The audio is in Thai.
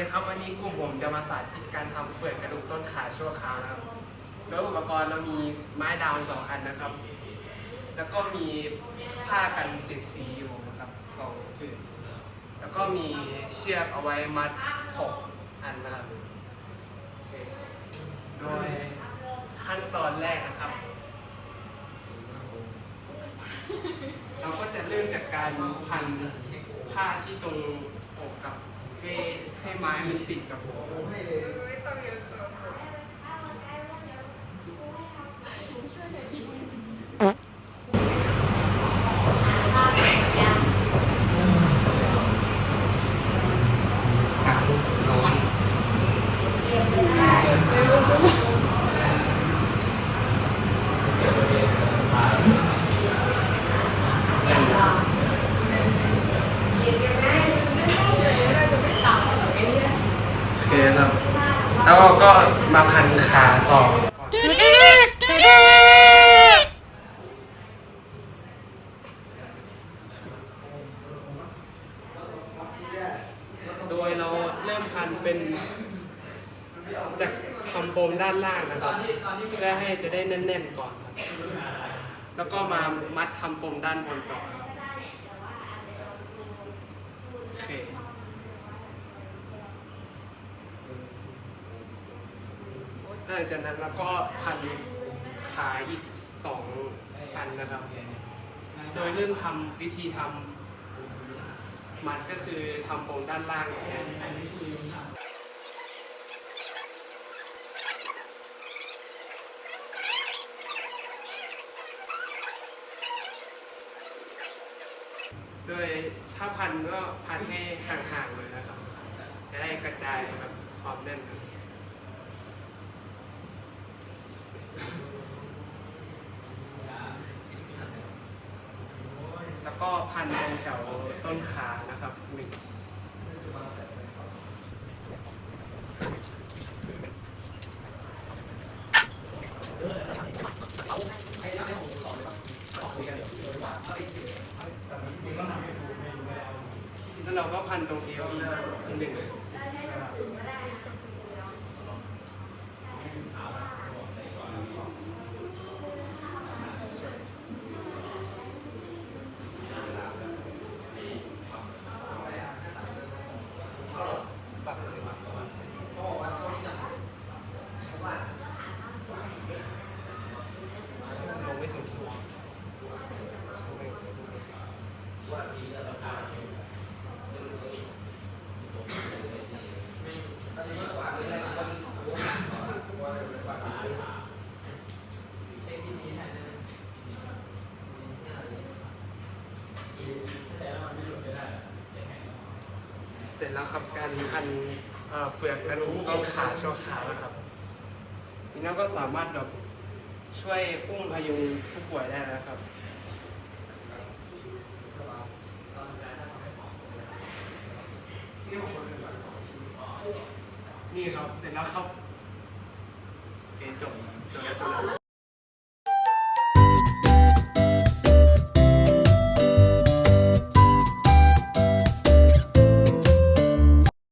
ดีครับวันนี้กลุ่มผมจะมาสาธิตการทำเฟื่อกกระดูกต้นขาชั่วคราวนะครับโดยอุปกรณ์เรามีไม้ดาวสองอันนะครับ แล้วก็มีผ้ากันเสีสีอยู่นะครับสองผืนแล้วก็มีเชือกเอาไว้มัดหกอันนะครับโโดยขั้นตอนแรกนะครับ เราก็จะเริ่มจากการพันผ้าที่ตรงอกกับ ให้ให้ไม้มันติดกับหัวไม่ต้องเยอะเกิน โอเคครับ แล้วเรา ก็มาพันขาต่อ โดยเราเริ่มพันเป็นจากคำโปมด้านล่างนะครับเพื่อให้จะได้แน่นๆก่อนครับแล้วก็มามัดคำปมด้านบนต่อครับโอเค หลังจากนั้นเราก็พันขาอีกสองอันนะครับ โดยเริ่มทำวิธีทำมัดก็คือทำโปมด้านล่างแทนโดยถ้าพันก็พันให้ห่างๆเลยนะครับ จะได้กระจายแบบความแน่น แล้ว ก็พันตรงแถวต้นขานะครับหนึ่งแล้วเราก็พันตรงเอวอีกหนึ่งปักเลยลงไม่ถึงตัว เสร็จแล้วครับการพันเอ่อเฟือกกระดูกต้นขาชั่วคราวนะครับ ทีนี้ก็สามารถแบบช่วยอุ้มพยุงผู้ป่วยได้นะครับ นี่ครับ เสร็จแล้วครับเอเคจบจบแล้วจบแล้ว